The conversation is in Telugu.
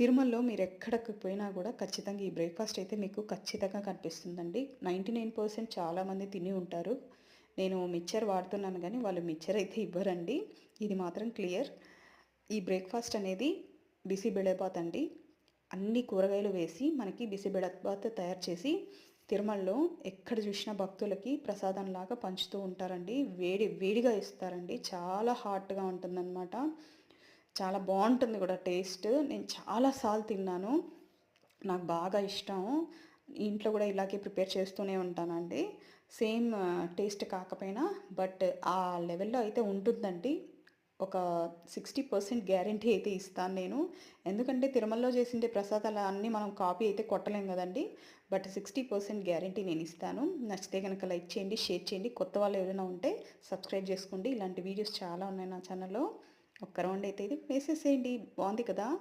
తిరుమలలో మీరు ఎక్కడికి పోయినా కూడా ఖచ్చితంగా ఈ బ్రేక్ఫాస్ట్ అయితే మీకు ఖచ్చితంగా కనిపిస్తుందండి. నైంటీ నైన్ పర్సెంట్ చాలామంది తిని ఉంటారు. నేను మిక్చర్ వాడుతున్నాను కానీ వాళ్ళు మిక్చర్ అయితే ఇవ్వరండి. ఇది మాత్రం క్లియర్. ఈ బ్రేక్ఫాస్ట్ అనేది బిసిబెళబాత్ అండి. అన్ని కూరగాయలు వేసి మనకి బిసిబెళబాత్ తయారు చేసి తిరుమలలో ఎక్కడ చూసినా భక్తులకి ప్రసాదంలాగా పంచుతూ ఉంటారండి. వేడి వేడిగా ఇస్తారండి. చాలా హాట్గా ఉంటుందన్నమాట. చాలా బాగుంటుంది కూడా టేస్ట్. నేను చాలాసార్లు తిన్నాను. నాకు బాగా ఇష్టం. ఇంట్లో కూడా ఇలాగే ప్రిపేర్ చేస్తూనే ఉంటానండి. సేమ్ టేస్ట్ కాకపోయినా బట్ ఆ లెవెల్లో అయితే ఉంటుందండి. ఒక సిక్స్టీ పర్సెంట్ గ్యారంటీ అయితే ఇస్తాను నేను. ఎందుకంటే తిరుమలలో చేసిండే ప్రసాదాలు అన్నీ మనం కాపీ అయితే కొట్టలేం కదండి. బట్ సిక్స్టీ పర్సెంట్ గ్యారంటీ నేను ఇస్తాను. నచ్చితే కనుక లైక్ చేయండి షేర్ చేయండి. కొత్త వాళ్ళు ఎవరైనా ఉంటే సబ్స్క్రైబ్ చేసుకోండి. ఇలాంటి వీడియోస్ చాలా ఉన్నాయి నా ఛానల్లో. ఒక్క రౌండ్ అయితే ఇది. వేసేసేయండి. బాగుంది కదా?